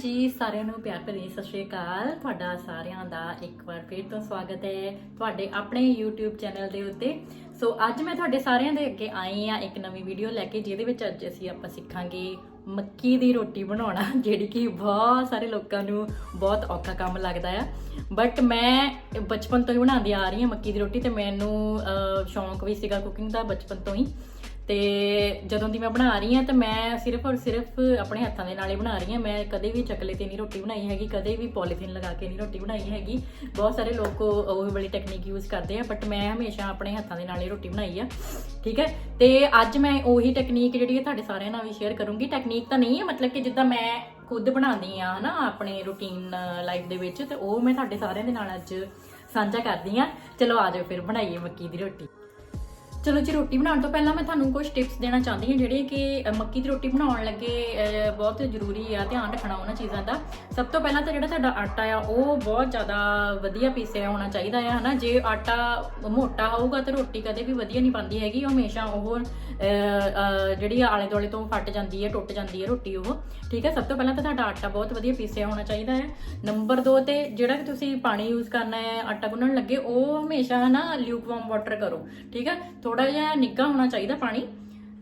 ਜੀ, ਸਾਰਿਆਂ ਨੂੰ ਪਿਆਰ ਭਰੀ ਸਤਿ ਸ਼੍ਰੀ ਅਕਾਲ। ਤੁਹਾਡਾ ਸਾਰਿਆਂ ਦਾ ਇੱਕ ਵਾਰ ਫਿਰ ਤੋਂ ਸਵਾਗਤ ਹੈ ਤੁਹਾਡੇ ਆਪਣੇ YouTube ਚੈਨਲ ਦੇ ਉੱਤੇ। ਸੋ ਅੱਜ ਮੈਂ ਤੁਹਾਡੇ ਸਾਰਿਆਂ ਦੇ ਅੱਗੇ ਆਈ ਆ ਇੱਕ ਨਵੀਂ ਵੀਡੀਓ ਲੈ ਕੇ, ਜਿਹਦੇ ਵਿੱਚ ਅੱਜ ਅਸੀਂ ਆਪਾਂ ਸਿੱਖਾਂਗੇ ਮੱਕੀ ਦੀ ਰੋਟੀ ਬਣਾਉਣਾ, ਜਿਹੜੀ ਕਿ ਬਹੁਤ ਸਾਰੇ ਲੋਕਾਂ ਨੂੰ ਬਹੁਤ ਔਖਾ ਕੰਮ ਲੱਗਦਾ ਆ। ਬਟ ਮੈਂ ਬਚਪਨ ਤੋਂ ਹੀ ਬਣਾਉਂਦੀ ਆ ਰਹੀ ਹਾਂ ਮੱਕੀ ਦੀ ਰੋਟੀ ਤੇ ਮੈਨੂੰ ਸ਼ੌਂਕ ਵੀ ਸੀਗਾ ਕੁਕਿੰਗ ਦਾ ਬਚਪਨ ਤੋਂ ਹੀ। ਤੇ ਜਦੋਂ ਦੀ ਮੈਂ ਬਣਾ ਰਹੀ ਹਾਂ ਤਾਂ ਮੈਂ ਸਿਰਫ ਔਰ ਸਿਰਫ ਆਪਣੇ ਹੱਥਾਂ ਦੇ ਨਾਲ ਹੀ ਬਣਾ ਰਹੀ ਹਾਂ। ਮੈਂ ਕਦੇ ਵੀ ਚਕਲੇ ਤੇ ਨਹੀਂ ਰੋਟੀ ਬਣਾਈ ਹੈਗੀ, ਕਦੇ ਵੀ ਪੋਲੀਥੀਨ ਲਗਾ ਕੇ ਨਹੀਂ ਰੋਟੀ ਬਣਾਈ ਹੈਗੀ। ਬਹੁਤ ਸਾਰੇ ਲੋਕ ਉਹ ਉਹ ਵਾਲੀ ਟੈਕਨੀਕ ਯੂਜ਼ ਕਰਦੇ ਆ ਬਟ ਮੈਂ ਹਮੇਸ਼ਾ ਆਪਣੇ ਹੱਥਾਂ ਦੇ ਨਾਲ ਹੀ ਰੋਟੀ ਬਣਾਈ ਆ। ਠੀਕ ਹੈ? ਤੇ ਅੱਜ ਮੈਂ ਉਹੀ ਟੈਕਨੀਕ ਜਿਹੜੀ ਹੈ ਤੁਹਾਡੇ ਸਾਰਿਆਂ ਨਾਲ ਵੀ ਸ਼ੇਅਰ ਕਰੂੰਗੀ। ਟੈਕਨੀਕ ਤਾਂ ਨਹੀਂ ਹੈ, ਮਤਲਬ ਕਿ ਜਿੱਦਾਂ ਮੈਂ ਖੁਦ ਬਣਾਉਂਦੀ ਆ ਹਨਾ, ਆਪਣੇ ਰੂਟੀਨ ਲਾਈਫ ਦੇ ਵਿੱਚ, ਤੇ ਉਹ ਮੈਂ ਤੁਹਾਡੇ ਸਾਰਿਆਂ ਦੇ ਨਾਲ ਅੱਜ ਸਾਂਝਾ ਕਰਦੀ ਆ ਚਲੋ ਆ ਜਾਓ ਫਿਰ, ਬਣਾਈਏ ਮੱਕੀ ਦੀ ਰੋਟੀ। ਚਲੋ ਜੀ, ਰੋਟੀ ਬਣਾਉਣ ਤੋਂ ਪਹਿਲਾਂ ਮੈਂ ਤੁਹਾਨੂੰ ਕੁਝ ਟਿਪਸ ਦੇਣਾ ਚਾਹੁੰਦੀ ਹਾਂ ਜਿਹੜੇ ਕਿ ਮੱਕੀ ਦੀ ਰੋਟੀ ਬਣਾਉਣ ਲੱਗੇ ਬਹੁਤ ਜ਼ਰੂਰੀ ਆ ਧਿਆਨ ਰੱਖਣਾ ਉਹਨਾਂ ਚੀਜ਼ਾਂ ਦਾ। ਸਭ ਤੋਂ ਪਹਿਲਾਂ ਤਾਂ ਜਿਹੜਾ ਸਾਡਾ ਆਟਾ ਆ, ਉਹ ਬਹੁਤ ਜ਼ਿਆਦਾ ਵਧੀਆ ਪੀਸਿਆ ਹੋਣਾ ਚਾਹੀਦਾ ਆ, ਹਨਾ? ਜੇ ਆਟਾ ਮੋਟਾ ਹੋਊਗਾ ਤਾਂ ਰੋਟੀ ਕਦੇ ਵੀ ਵਧੀਆ ਨਹੀਂ ਬਣਦੀ ਹੈਗੀ, ਉਹ ਹਮੇਸ਼ਾ ਉਹ ਜਿਹੜੀ ਆਲੇ ਦੁਆਲੇ ਤੋਂ ਫਟ ਜਾਂਦੀ ਹੈ ਟੁੱਟ ਜਾਂਦੀ ਹੈ ਰੋਟੀ ਉਹ। ਠੀਕ ਹੈ ਸਭ ਤੋਂ ਪਹਿਲਾਂ ਤਾਂ ਤੁਹਾਡਾ ਆਟਾ ਬਹੁਤ ਵਧੀਆ ਪੀਸਿਆ ਹੋਣਾ ਚਾਹੀਦਾ ਹੈ ਨੰਬਰ 2 ਤੇ ਜਿਹੜਾ ਕਿ ਤੁਸੀਂ ਪਾਣੀ ਯੂਜ਼ ਕਰਨਾ ਹੈ ਆਟਾ ਗੁੰਨਣ ਲੱਗੇ, ਉਹ ਹਮੇਸ਼ਾ ਨਾ ਲਿਊਕਵਾਰਮ ਵਾਟਰ ਕਰੋ। ਠੀਕ ਹੈ ਥੋੜਾ ਜਿਹਾ ਨਿੱਘਾ ਹੋਣਾ ਚਾਹੀਦਾ ਪਾਣੀ,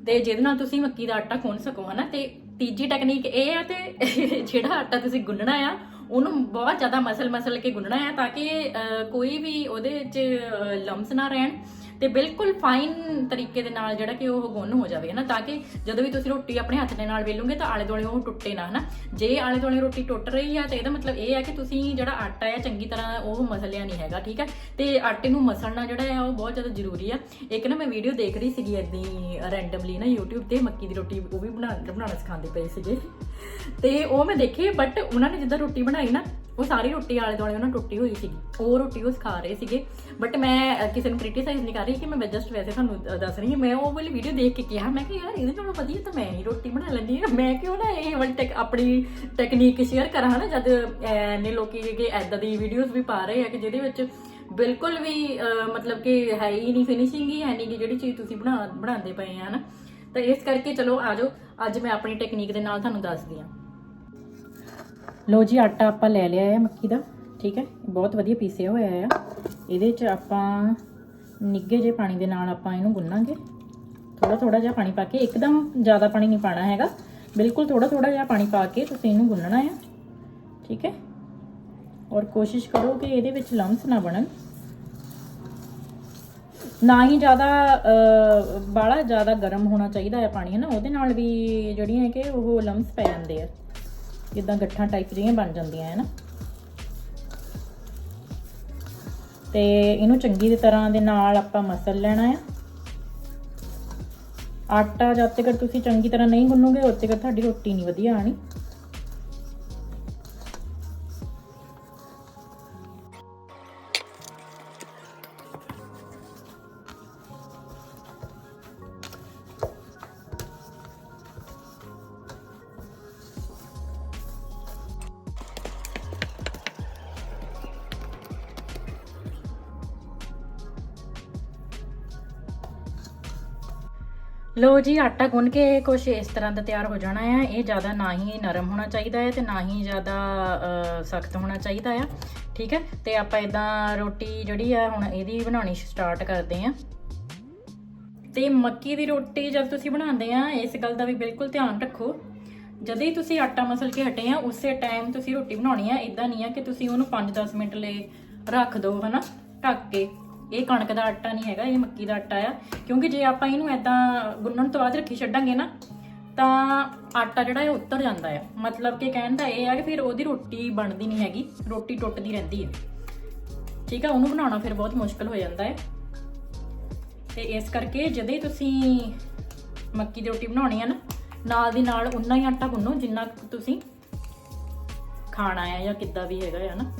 ਤੇ ਜਿਹਦੇ ਨਾਲ ਤੁਸੀਂ ਮੱਕੀ ਦਾ ਆਟਾ ਗੁੰਨ ਸਕੋ, ਹਨਾ? ਤੇ ਤੀਜੀ ਟੈਕਨੀਕ ਇਹ ਆ ਤੇ ਜਿਹੜਾ ਆਟਾ ਤੁਸੀਂ ਗੁੰਨਣਾ ਆ, ਉਹਨੂੰ ਬਹੁਤ ਜ਼ਿਆਦਾ ਮਸਲ ਮਸਲ ਕੇ ਗੁੰਨਣਾ ਆ ਤਾਂ ਕਿ ਕੋਈ ਵੀ ਉਹਦੇ ਵਿੱਚ ਲੰਮਸ ਨਾ ਰਹਿਣ। ਤੇ ਬਿਲਕੁਲ ਫਾਈਨ ਤਰੀਕੇ ਦੇ ਨਾਲ ਜਿਹੜਾ ਕਿ ਉਹ ਗੁੰਨ ਹੋ ਜਾਵੇ, ਹਨਾ? ਤਾਂ ਕਿ ਜਦੋਂ ਵੀ ਤੁਸੀਂ ਰੋਟੀ ਆਪਣੇ ਹੱਥ ਦੇ ਨਾਲ ਵੇਲੋਗੇ ਤਾਂ ਆਲੇ ਦੁਆਲੇ ਉਹ ਟੁੱਟੇ ਨਾ, ਹਨਾ? ਜੇ ਆਲੇ ਦੁਆਲੇ ਰੋਟੀ ਟੁੱਟ ਰਹੀ ਆ, ਤਾਂ ਇਹਦਾ ਮਤਲਬ ਇਹ ਹੈ ਕਿ ਤੁਸੀਂ ਜਿਹੜਾ ਆਟਾ ਹੈ ਚੰਗੀ ਤਰ੍ਹਾਂ ਉਹ ਮਸਲਿਆ ਨਹੀਂ ਹੈਗਾ, ਠੀਕ ਹੈ ਤੇ ਆਟੇ ਨੂੰ ਮਸਲਣਾ ਜਿਹੜਾ ਹੈ ਉਹ ਬਹੁਤ ਜ਼ਿਆਦਾ ਜ਼ਰੂਰੀ ਆ। ਇੱਕ ਨਾ ਮੈਂ ਵੀਡੀਓ ਦੇਖ ਰਹੀ ਸੀਗੀ ਏਦਾਂ ਰੈਂਡਮਲੀ ਨਾ YouTube ਤੇ, ਮੱਕੀ ਦੀ ਰੋਟੀ ਉਹ ਵੀ ਬਣਾ, ਬਣਾਉਣਾ ਸਿਖਾਉਂਦੇ ਪਏ ਸੀਗੇ। ਤੇ ਉਹ ਮੈਂ ਦੇਖੀ ਬਟ ਉਹਨਾਂ ਨੇ ਜਿੱਦਾਂ ਰੋਟੀ ਬਣਾਈ ਨਾ ਉਹ ਸਾਰੀ ਰੋਟੀ ਆਲੇ ਦੁਆਲੇ ਉਹਨਾਂ ਟੁੱਟੀ ਹੋਈ ਸੀਗੀ। ਉਹ ਰੋਟੀ ਉਹ ਸਿਖਾ ਰਹੇ ਸੀਗੇ। ਬਟ ਮੈਂ ਕਿਸੇ ਨੂੰ ਕ੍ਰਿਟਿਸਾਈਜ਼ ਨਹੀਂ ਕਰ ਰਹੀ ਕਿ ਮੈਂ ਜਸਟ ਵੈਸੇ ਤੁਹਾਨੂੰ ਦੱਸ ਰਹੀ ਹਾਂ। ਮੈਂ ਉਹ ਵਾਲੀ ਵੀਡੀਓ ਦੇਖ ਕੇ ਕਿਹਾ ਮੈਂ ਕਿ ਯਾਰ ਇਹਦੇ ਨਾਲੋਂ ਵਧੀਆ ਤਾਂ ਮੈਂ ਹੀ ਰੋਟੀ ਬਣਾ ਲੈਂਦੀ ਹਾਂ। ਮੈਂ ਕਿਉਂ ਨਾ ਇਹ ਵਾਲੀ ਟੈਕ ਆਪਣੀ ਟੈਕਨੀਕ ਸ਼ੇਅਰ ਕਰਾਂ ਹਨਾ? ਜਦ ਅ, ਨੇ ਲੋਕੀ ਕਿ ਐਦਾਂ ਦੀ ਵੀਡੀਓਜ਼ ਵੀ ਪਾ ਰਹੇ ਆ ਕਿ ਜਿਹਦੇ ਵਿੱਚ ਬਿਲਕੁਲ ਵੀ ਮਤਲਬ ਕਿ ਹੈ ਹੀ ਨਹੀਂ ਫਿਨਿਸ਼ਿੰਗ ਹੀ ਹੈ ਨਹੀਂ ਕਿ ਜਿਹੜੀ ਚੀਜ਼ ਤੁਸੀਂ ਬਣਾ ਬਣਾਉਂਦੇ ਪਏ ਆ ਹਨਾ? ਤਾਂ ਇਸ ਕਰਕੇ ਚਲੋ ਆਜੋ ਅੱਜ ਮੈਂ ਆਪਣੀ ਟੈਕਨੀਕ ਦੇ ਨਾਲ ਤੁਹਾਨੂੰ ਦੱਸਦੀ ਹਾਂ। ਲੋ ਜੀ, ਆਟਾ ਆਪਾਂ ਲੈ ਲਿਆ ਹੈ ਮੱਕੀ ਦਾ, ਠੀਕ ਹੈ? ਬਹੁਤ ਵਧੀਆ ਪੀਸਿਆ ਹੋਇਆ ਆ। ਇਹਦੇ 'ਚ ਆਪਾਂ ਨਿੱਗੇ ਜੇ ਪਾਣੀ ਦੇ ਨਾਲ ਆਪਾਂ ਇਹਨੂੰ ਗੁੰਨਾਂਗੇ। ਥੋੜਾ ਥੋੜਾ ਜਿਹਾ ਪਾਣੀ ਪਾ ਕੇ, ਇੱਕਦਮ ਜ਼ਿਆਦਾ ਪਾਣੀ ਨਹੀਂ ਪਾਣਾ ਹੈਗਾ। ਬਿਲਕੁਲ ਥੋੜਾ ਥੋੜਾ ਜਿਹਾ ਪਾਣੀ ਪਾ ਕੇ ਤੁਸੀਂ ਇਹਨੂੰ ਗੁੰਨਣਾ ਆ, ਠੀਕ ਹੈ? ਔਰ ਕੋਸ਼ਿਸ਼ ਕਰੋ ਕਿ ਇਹਦੇ ਵਿੱਚ ਲੰਮਸ ਨਾ ਬਣਨ। ਨਾ ਹੀ ਜ਼ਿਆਦਾ ਬਾਲਾ ਜ਼ਿਆਦਾ ਗਰਮ ਹੋਣਾ ਚਾਹੀਦਾ ਹੈ ਪਾਣੀ, ਹੈ ਨਾ? ਉਹਦੇ ਨਾਲ ਵੀ ਜਿਹੜੀਆਂ ਹੈ ਕਿ ਉਹ ਲੰਮਸ ਪੈ ਜਾਂਦੇ ਆ। ਜਿੱਦਾਂ ਗੱਠਾਂ ਟਾਈਪ ਜਿਹੀਆਂ ਬਣ ਜਾਂਦੀਆਂ ਹੈ ਨਾ। ਤੇ ਇਹਨੂੰ ਚੰਗੀ ਤਰ੍ਹਾਂ ਦੇ ਨਾਲ ਆਪਾਂ ਮਸਲ ਲੈਣਾ ਆ ਆਟਾ ਜਦ ਤੱਕ ਤੁਸੀਂ ਚੰਗੀ ਤਰ੍ਹਾਂ ਨਹੀਂ ਗੁੰਨੋਗੇ, ਉਦ ਤੱਕ ਤੁਹਾਡੀ ਰੋਟੀ ਨਹੀਂ ਵਧੀਆ ਆਣੀ ਲੋ ਜੀ, ਆਟਾ ਗੁੰਨ ਕੇ ਕੁਝ ਇਸ ਤਰ੍ਹਾਂ ਦਾ ਤਿਆਰ ਹੋ ਜਾਣਾ ਆ। ਇਹ ਜ਼ਿਆਦਾ ਨਾ ਹੀ ਨਰਮ ਹੋਣਾ ਚਾਹੀਦਾ ਹੈ ਤੇ ਨਾ ਹੀ ਜ਼ਿਆਦਾ ਸਖਤ ਹੋਣਾ ਚਾਹੀਦਾ ਆ। ਠੀਕ ਹੈ? ਤੇ ਆਪਾਂ ਇਦਾਂ ਰੋਟੀ ਜਿਹੜੀ ਆ, ਹੁਣ ਇਹਦੀ ਬਣਾਉਣੀ ਸਟਾਰਟ ਕਰਦੇ ਆ। ਤੇ ਮੱਕੀ ਦੀ ਰੋਟੀ ਜਦ ਤੁਸੀਂ ਬਣਾਉਂਦੇ ਆ, ਇਸ ਗੱਲ ਦਾ ਵੀ ਬਿਲਕੁਲ ਧਿਆਨ ਰੱਖੋ। ਜਦੋਂ ਹੀ ਤੁਸੀਂ ਆਟਾ ਮਸਲ ਕੇ ਹਟੇ ਆ, ਉਸੇ ਟਾਈਮ ਤੁਸੀਂ ਰੋਟੀ ਬਣਾਉਣੀ ਆ। ਇਦਾਂ ਨਹੀਂ ਆ ਕਿ ਤੁਸੀਂ ਉਹਨੂੰ 5-10 ਮਿੰਟ ਲਈ ਰੱਖ ਦਿਓ ਹਨਾ? ਢੱਕ ਕੇ। ਇਹ ਕਣਕ ਦਾ ਆਟਾ ਨਹੀਂ ਹੈਗਾ, ਇਹ ਮੱਕੀ ਦਾ ਆਟਾ ਆ। ਕਿਉਂਕਿ ਜੇ ਆਪਾਂ ਇਹਨੂੰ ਐਦਾਂ ਗੁੰਨਣ ਤੋਂ ਬਾਅਦ ਰੱਖੀ ਛੱਡਾਂਗੇ ਨਾ, ਤਾਂ ਆਟਾ ਜਿਹੜਾ ਹੈ ਉੱਤਰ ਜਾਂਦਾ ਆ। ਮਤਲਬ ਕਿ ਕਹਿਣ ਦਾ ਇਹ ਆ ਕਿ ਫਿਰ ਉਹਦੀ ਰੋਟੀ ਬਣਦੀ ਨਹੀਂ ਹੈਗੀ, ਰੋਟੀ ਟੁੱਟਦੀ ਰਹਿੰਦੀ ਹੈ ਠੀਕ ਹੈ ਉਹਨੂੰ ਬਣਾਉਣਾ ਫਿਰ ਬਹੁਤ ਮੁਸ਼ਕਲ ਹੋ ਜਾਂਦਾ ਹੈ ਤੇ ਇਸ ਕਰਕੇ ਜਦੋਂ ਹੀ ਤੁਸੀਂ ਮੱਕੀ ਦੀ ਰੋਟੀ ਬਣਾਉਣੀ ਆ ਨਾ, ਨਾਲ ਦੀ ਨਾਲ ਉਨਾ ਹੀ ਆਟਾ ਗੁੰਨੋ ਜਿੰਨਾ ਤੁਸੀਂ ਖਾਣਾ ਆ ਜਾਂ ਕਿੱਦਾਂ ਵੀ ਹੈਗਾ ਹੈ ਨਾ।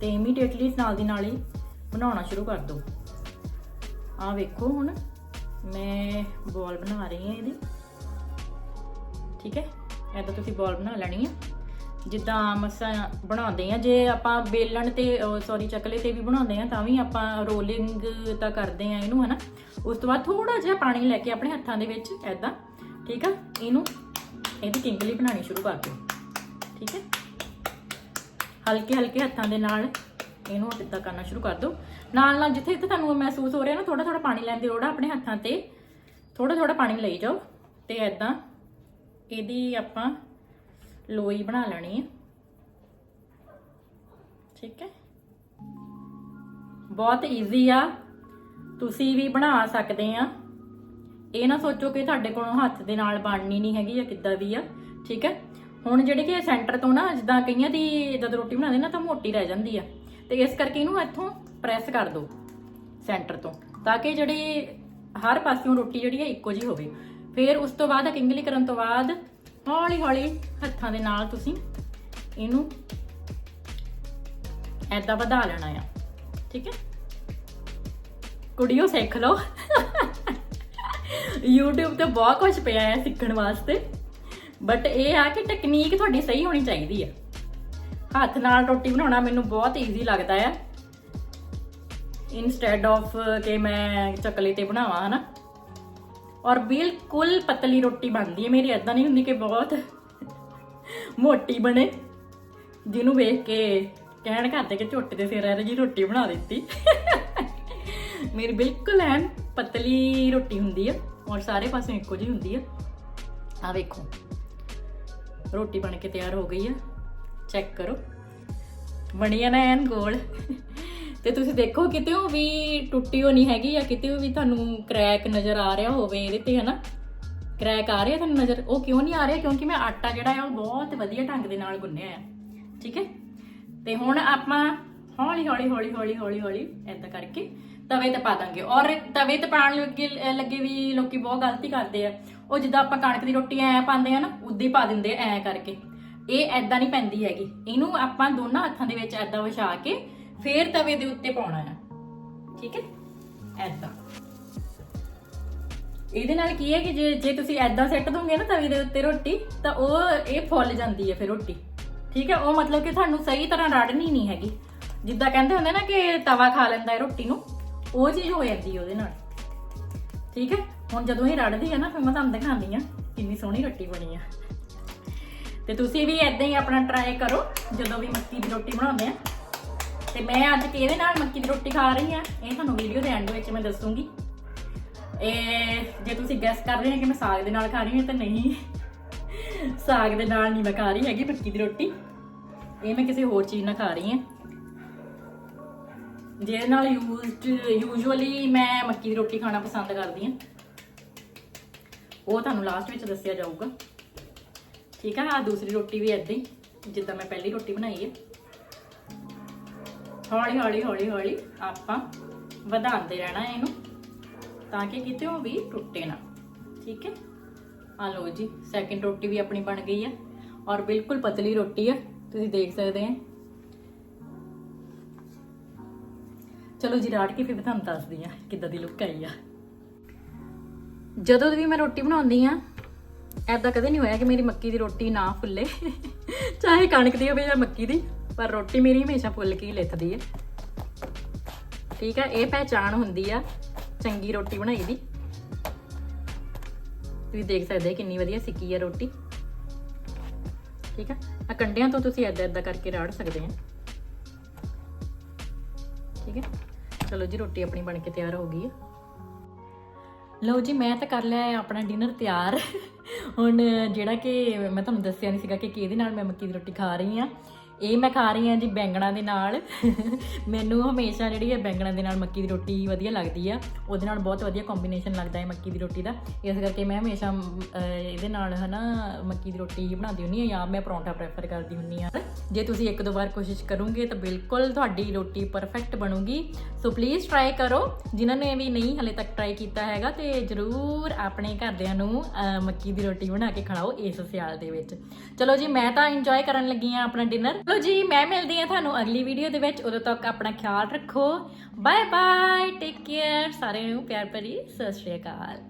ਤੇ ਇਮੀਡੀਏਟਲੀ ਨਾਲ ਦੀ ਨਾਲ ਹੀ ਬਣਾਉਣਾ ਸ਼ੁਰੂ ਕਰ ਦਿਓ ਆਹ ਵੇਖੋ ਹੁਣ, ਮੈਂ ਬੋਲ ਬਣਾ ਰਹੀ ਹਾਂ ਇਹਦੀ। ਠੀਕ ਹੈ? ਐਦਾਂ ਤੁਸੀਂ ਬੋਲ ਬਣਾ ਲੈਣੀ ਹੈ ਜਿੱਦਾਂ ਮਸਾ ਬਣਾਉਂਦੇ ਆ, ਜੇ ਆਪਾਂ ਬੇਲਣ ਤੇ ਸੌਰੀ ਚੱਕਲੇ ਤੇ ਵੀ ਬਣਾਉਂਦੇ ਆ, ਤਾਂ ਵੀ ਆਪਾਂ ਰੋਲਿੰਗ ਤਾਂ ਕਰਦੇ ਆ ਇਹਨੂੰ, ਹਨਾ? ਉਸ ਤੋਂ ਬਾਅਦ ਥੋੜਾ ਜਿਹਾ ਪਾਣੀ ਲੈ ਕੇ ਆਪਣੇ ਹੱਥਾਂ ਦੇ ਵਿੱਚ ਐਦਾਂ ਠੀਕ ਆ? ਇਹਨੂੰ, ਇਹਦੀ ਕਿੰਗਲੀ ਬਣਾਉਣੀ ਸ਼ੁਰੂ ਕਰ ਦਿਓ। ਠੀਕ ਹੈ? ਹਲਕੇ ਹਲਕੇ ਹੱਥਾਂ ਦੇ ਨਾਲ ਇਹਨੂੰ ਇਦਾਂ ਕਰਨਾ ਸ਼ੁਰੂ ਕਰ ਦਿਓ ਨਾਲ ਨਾਲ ਜਿੱਥੇ ਜਿੱਥੇ ਤੁਹਾਨੂੰ ਮਹਿਸੂਸ ਹੋ ਰਿਹਾ ਨਾ ਥੋੜਾ ਥੋੜਾ ਪਾਣੀ ਲੈਣ ਦੀ ਲੋੜ ਆ ਆਪਣੇ ਹੱਥਾਂ ਤੇ। ਥੋੜਾ ਥੋੜਾ ਪਾਣੀ ਲਈ ਜਾਓ ਤੇ ਐਦਾਂ ਇਹਦੀ ਆਪਾਂ ਲੋਈ ਬਣਾ ਲੈਣੀ ਹੈ ਠੀਕ ਹੈ? ਬਹੁਤ ਈਜ਼ੀ ਆ। ਤੁਸੀਂ ਵੀ ਬਣਾ ਸਕਦੇ ਆ। ਇਹ ਨਾ ਸੋਚੋ ਕਿ ਤੁਹਾਡੇ ਕੋਲੋਂ ਹੱਥ ਦੇ ਨਾਲ ਬਣਨੀ ਨਹੀਂ ਹੈਗੀ ਜਾਂ ਕਿੱਦਾਂ ਵੀ ਆ। ਠੀਕ ਹੈ? ਹੁਣ ਜਿਹੜੀ ਕਿ ਸੈਂਟਰ ਤੋਂ ਨਾ, ਜਿੱਦਾਂ ਕਈਆਂ ਦੀ ਜਦ ਰੋਟੀ ਬਣਾਉਂਦੇ ਨਾ, ਤਾਂ ਮੋਟੀ ਰਹਿ ਜਾਂਦੀ ਆ। ਤੇ ਇਸ ਕਰਕੇ ਇਹਨੂੰ ਇੱਥੋਂ ਪ੍ਰੈਸ ਕਰ ਦਿਓ ਸੈਂਟਰ ਤੋਂ, ਤਾਂ ਕਿ ਜਿਹੜੀ ਹਰ ਪਾਸਿਓਂ ਰੋਟੀ ਜਿਹੜੀ ਹੈ ਇੱਕੋ ਜਿਹੀ ਹੋਵੇ। ਫਿਰ ਉਸ ਤੋਂ ਬਾਅਦ ਕਿੰਗਲੀ ਕਰਨ ਤੋਂ ਬਾਅਦ ਹੌਲੀ ਹੌਲੀ ਹੱਥਾਂ ਦੇ ਨਾਲ ਤੁਸੀਂ ਇਹਨੂੰ ਐਦਾਂ ਵਧਾ ਲੈਣਾ ਆ, ਠੀਕ ਹੈ? ਕੁੜੀਓ ਸਿੱਖ ਲਓ। YouTube ਤੇ ਬਹੁਤ ਕੁਝ ਪਿਆ ਹੈ ਸਿੱਖਣ ਵਾਸਤੇ ਬਟ ਇਹ ਆ ਕਿ ਟੈਕਨੀਕ ਤੁਹਾਡੀ ਸਹੀ ਹੋਣੀ ਚਾਹੀਦੀ ਹੈ। ਹੱਥ ਨਾਲ ਰੋਟੀ ਬਣਾਉਣਾ ਮੈਨੂੰ ਬਹੁਤ ਈਜ਼ੀ ਲੱਗਦਾ ਆ ਇਨਸਟੈਡ ਆਫ ਕਿ ਮੈਂ ਚੱਕਲੇ ਤੇ ਬਣਾਵਾਂ, ਹਨਾ? ਔਰ ਬਿਲਕੁਲ ਪਤਲੀ ਰੋਟੀ ਬਣਦੀ ਹੈ। ਮੇਰੀ ਐਦਾਂ ਨਹੀਂ ਹੁੰਦੀ ਕਿ ਬਹੁਤ ਮੋਟੀ ਬਣੇ। ਜਿਹਨੂੰ ਵੇਖ ਕੇ ਕਹਿਣ ਕਰਦੇ ਕਿ ਝੋਟੇ ਦੇ ਸਿਰ ਐ ਜੀ ਰੋਟੀ ਬਣਾ ਦਿੱਤੀ। ਮੇਰੀ ਬਿਲਕੁਲ ਐਨ ਪਤਲੀ ਰੋਟੀ ਹੁੰਦੀ ਆ ਔਰ ਸਾਰੇ ਪਾਸੇ ਇੱਕੋ ਜਿਹੀ ਹੁੰਦੀ ਆ ਆ ਵੇਖੋ। ਰੋਟੀ ਬਣ ਕੇ ਤਿਆਰ ਹੋ ਗਈ ਆ ਚੈੱਕ ਕਰੋ। ਬਣੀ ਆ ਨਾ ਐਨ ਗੋਲ। ਤੇ ਤੁਸੀਂ ਦੇਖੋ, ਕਿਤੇ ਉਹ ਵੀ ਟੁੱਟੀ ਹੋ ਨਹੀਂ ਹੈਗੀ ਜਾਂ ਕਿਤੇ ਵੀ ਤੁਹਾਨੂੰ ਕ੍ਰੈਕ ਨਜ਼ਰ ਆ ਰਿਹਾ ਹੋਵੇ ਇਹਦੇ ਤੇ, ਹਨਾ? ਕ੍ਰੈਕ ਆ ਰਿਹਾ ਤੁਹਾਨੂੰ ਨਜ਼ਰ, ਉਹ ਕਿਉਂ ਨਹੀਂ ਆ ਰਿਹਾ? ਕਿਉਂਕਿ ਮੈਂ ਆਟਾ ਜਿਹੜਾ ਆ, ਉਹ ਬਹੁਤ ਵਧੀਆ ਢੰਗ ਦੇ ਨਾਲ ਗੁੰਨਿਆ ਆ। ਠੀਕ ਹੈ? ਤੇ ਹੁਣ ਆਪਾਂ ਹੌਲੀ ਹੌਲੀ ਹੌਲੀ ਹੌਲੀ ਹੌਲੀ ਹੌਲੀ ਏਦਾਂ ਕਰਕੇ ਤਵੇ ਤੇ ਪਾ ਦਾਂਗੇ। ਔਰ ਤਵੇ ਤੇ ਪਾਣ ਲੱਗੇ ਲੱਗੇ ਵੀ ਲੋਕੀ ਬਹੁਤ ਗਲਤੀ ਕਰਦੇ ਆ। ਉਹ ਜਿੱਦਾਂ ਆਪਾਂ ਕਣਕ ਦੀ ਰੋਟੀ ਐ ਪਾਉਂਦੇ ਆ ਨਾ, ਉਦਾਂ ਹੀ ਪਾ ਦਿੰਦੇ ਐ ਕਰਕੇ। ਇਹ ਐਦਾਂ ਨਹੀਂ ਪੈਂਦੀ ਹੈਗੀ। ਇਹਨੂੰ ਆਪਾਂ ਦੋਨਾਂ ਹੱਥਾਂ ਦੇ ਵਿੱਚ ਐਦਾਂ ਵਿਛਾ ਕੇ ਫੇਰ ਤਵੇ ਦੇ ਉੱਤੇ ਪਾਉਣਾ ਆ। ਠੀਕ ਹੈ? ਐਦਾਂ ਇਹਦੇ ਨਾਲ ਕੀ ਹੈ ਕਿ ਜੇ ਜੇ ਤੁਸੀਂ ਐਦਾਂ ਸੈੱਟ ਦੋਗੇ ਨਾ ਤਵੇ ਦੇ ਉੱਤੇ ਰੋਟੀ, ਤਾਂ ਉਹ, ਇਹ ਫੁੱਲ ਜਾਂਦੀ ਹੈ ਫਿਰ ਰੋਟੀ। ਠੀਕ ਹੈ? ਉਹ ਮਤਲਬ ਕਿ ਤੁਹਾਨੂੰ ਸਹੀ ਤਰ੍ਹਾਂ ਰੜਨੀ ਨਹੀਂ ਹੈਗੀ। ਜਿੱਦਾਂ ਕਹਿੰਦੇ ਹੁੰਦੇ ਨਾ ਕਿ ਤਵਾ ਖਾ ਲੈਂਦਾ ਹੈ ਰੋਟੀ ਨੂੰ, ਉਹ ਚੀਜ਼ ਹੋ ਜਾਂਦੀ ਉਹਦੇ ਨਾਲ। ਠੀਕ ਹੈ? ਹੁਣ ਜਦੋਂ ਇਹ ਰੜਦੀ ਹੈ ਨਾ, ਫਿਰ ਮੈਂ ਤੁਹਾਨੂੰ ਦਿਖਾਉਂਦੀ ਆ ਕਿੰਨੀ ਸੋਹਣੀ ਰੋਟੀ ਬਣੀ ਆ। ਤੇ ਤੁਸੀਂ ਵੀ ਐਦਾਂ ਹੀ ਆਪਣਾ ਟਰਾਈ ਕਰੋ, ਜਦੋਂ ਵੀ ਮੱਕੀ ਦੀ ਰੋਟੀ ਬਣਾਉਂਦੇ ਆ। ਤੇ ਮੈਂ ਅੱਜ ਕਿਹਦੇ ਨਾਲ ਮੱਕੀ ਦੀ ਰੋਟੀ ਖਾ ਰਹੀ ਆ ਇਹ ਤੁਹਾਨੂੰ ਵੀਡੀਓ ਦੇ ਐਂਡ ਵਿੱਚ ਮੈਂ ਦੱਸੂਗੀ। ਇਹ ਜੇ ਤੁਸੀਂ ਗੈਸ ਕਰ ਰਹੇ ਹੋ ਕਿ ਮੈਂ ਸਾਗ ਦੇ ਨਾਲ ਖਾ ਰਹੀ ਹਾਂ ਤਾਂ ਨਹੀਂ। ਸਾਗ ਦੇ ਨਾਲ ਨਹੀਂ ਮੈਂ ਖਾ ਰਹੀ ਹੈਗੀ ਮੱਕੀ ਦੀ ਰੋਟੀ। ਇਹ ਮੈਂ ਕਿਸੇ ਹੋਰ ਚੀਜ਼ ਨਾਲ ਖਾ ਰਹੀ ਹਾਂ। ਜਿਹਦੇ ਨਾਲ ਯੂਜ਼ਡ ਯੂਜੂਅਲੀ ਮੈਂ ਮੱਕੀ ਦੀ ਰੋਟੀ ਖਾਣਾ ਪਸੰਦ ਕਰਦੀ ਹਾਂ। ਉਹ ਤੁਹਾਨੂੰ ਲਾਸਟ ਵਿੱਚ ਦੱਸਿਆ ਜਾਊਗਾ। ਠੀਕ ਆ ਆ ਦੂਸਰੀ ਰੋਟੀ ਵੀ ਏਦਾਂ ਹੀ, ਜਿੱਦਾਂ ਮੈਂ ਪਹਿਲੀ ਰੋਟੀ ਬਣਾਈ ਹੈ ਹੌਲੀ ਹੌਲੀ ਹੌਲੀ ਹੌਲੀ ਆਪਾਂ ਵਧਾਉਂਦੇ ਰਹਿਣਾ ਇਹਨੂੰ, ਤਾਂ ਕਿ ਕਿਤੇ ਉਹ ਵੀ ਟੁੱਟੇ ਨਾ। ਠੀਕ ਹੈ? ਆ ਲਓ ਜੀ ਸੈਕਿੰਡ ਰੋਟੀ ਵੀ ਆਪਣੀ ਬਣ ਗਈ ਹੈ ਔਰ ਬਿਲਕੁਲ ਪਤਲੀ ਰੋਟੀ ਹੈ ਤੁਸੀਂ ਦੇਖ ਸਕਦੇ ਹੋ ਚਲੋ ਜੀ ਰਾੜ ਕੇ ਫਿਰ ਮੈਂ ਤੁਹਾਨੂੰ ਦੱਸਦੀ ਆ ਕਿੱਦਾਂ ਦੀ ਲੁੱਕ ਆਈ ਆ। ਜਦੋਂ ਵੀ ਮੈਂ ਰੋਟੀ ਬਣਾਉਂਦੀ ਆ ਐਦਾਂ ਕਦੇ ਨਹੀਂ ਹੋਇਆ ਕਿ ਮੇਰੀ ਮੱਕੀ ਦੀ ਰੋਟੀ ਨਾ ਫੁੱਲੇ। ਚਾਹੇ ਕਣਕ ਦੀ ਹੋਵੇ ਜਾਂ ਮੱਕੀ ਦੀ, ਪਰ ਰੋਟੀ ਮੇਰੀ ਹਮੇਸ਼ਾ ਫੁੱਲ ਕੇ ਹੀ ਲਿੱਥਦੀ ਹੈ ਠੀਕ ਆ, ਇਹ ਪਹਿਚਾਣ ਹੁੰਦੀ ਆ ਚੰਗੀ ਰੋਟੀ ਬਣਾਈ ਦੀ। ਤੁਸੀਂ ਦੇਖ ਸਕਦੇ ਹੋ ਕਿੰਨੀ ਵਧੀਆ ਸਿੱਕੀ ਆ ਰੋਟੀ। ਠੀਕ ਆ ਆ ਕੰਡਿਆਂ ਤੋਂ ਤੁਸੀਂ ਐਦਾਂ ਐਦਾਂ ਕਰਕੇ ਰਾੜ ਸਕਦੇ ਆ। ਠੀਕ ਹੈ ਚਲੋ ਜੀ, ਰੋਟੀ ਆਪਣੀ ਬਣ ਕੇ ਤਿਆਰ ਹੋ ਗਈ ਹੈ ਲਓ ਜੀ, ਮੈਂ ਤਾਂ ਕਰ ਲਿਆ ਆਪਣਾ ਡਿਨਰ ਤਿਆਰ। ਹੁਣ ਜਿਹੜਾ ਕਿ ਮੈਂ ਤੁਹਾਨੂੰ ਦੱਸਿਆ ਨਹੀਂ ਸੀਗਾ ਕਿ ਕਿਹਦੇ ਨਾਲ ਮੈਂ ਮੱਕੀ ਦੀ ਰੋਟੀ ਖਾ ਰਹੀ ਆ ਇਹ ਮੈਂ ਖਾ ਰਹੀ ਹਾਂ ਜੀ ਬੈਂਗਣਾ ਦੇ ਨਾਲ। ਮੈਨੂੰ ਹਮੇਸ਼ਾ ਜਿਹੜੀ ਹੈ ਬੈਂਗਣਾ ਦੇ ਨਾਲ ਮੱਕੀ ਦੀ ਰੋਟੀ ਵਧੀਆ ਲੱਗਦੀ ਆ। ਉਹਦੇ ਨਾਲ ਬਹੁਤ ਵਧੀਆ ਕੰਬੀਨੇਸ਼ਨ ਲੱਗਦਾ ਹੈ ਮੱਕੀ ਦੀ ਰੋਟੀ ਦਾ। ਇਸ ਕਰਕੇ ਮੈਂ ਹਮੇਸ਼ਾ ਇਹਦੇ ਨਾਲ ਹਨਾ ਮੱਕੀ ਦੀ ਰੋਟੀ ਹੀ ਬਣਾਉਂਦੀ ਹੁੰਨੀ ਆ ਜਾਂ ਮੈਂ ਪਰੌਂਠਾ ਪ੍ਰੈਫਰ ਕਰਦੀ ਹੁੰਨੀ ਆ ਜੇ ਤੁਸੀਂ ਇੱਕ ਦੋ ਵਾਰ ਕੋਸ਼ਿਸ਼ ਕਰੋਗੇ ਤਾਂ ਬਿਲਕੁਲ ਤੁਹਾਡੀ ਰੋਟੀ ਪਰਫੈਕਟ ਬਣੂਗੀ। ਸੋ ਪਲੀਜ਼ ਟਰਾਈ ਕਰੋ। ਜਿਨ੍ਹਾਂ ਨੇ ਵੀ ਨਹੀਂ ਹਲੇ ਤੱਕ ਟਰਾਈ ਕੀਤਾ ਹੈਗਾ ਤੇ ਜਰੂਰ ਆਪਣੇ ਘਰਦਿਆਂ ਨੂੰ ਮੱਕੀ ਦੀ ਰੋਟੀ ਬਣਾ ਕੇ ਖਿਲਾਓ ਇਸ ਸਿਆਲ ਦੇ ਵਿੱਚ। ਚਲੋ ਜੀ, ਮੈਂ ਤਾਂ ਇੰਜੋਏ ਕਰਨ ਲੱਗੀ ਆ ਆਪਣਾ ਡਿਨਰ ਚਲੋ ਜੀ, ਮੈਂ ਮਿਲਦੀ ਆ ਤੁਹਾਨੂੰ ਅਗਲੀ ਵੀਡੀਓ ਦੇ ਵਿੱਚ। ਉਦੋਂ ਤੱਕ ਆਪਣਾ ਖਿਆਲ ਰੱਖੋ। ਬਾਏ ਬਾਏ ਟੇਕ ਕੇਅਰ ਸਾਰਿਆਂ ਨੂੰ ਪਿਆਰ ਭਰੀ, ਸਤਿ ਸ਼੍ਰੀ ਅਕਾਲ।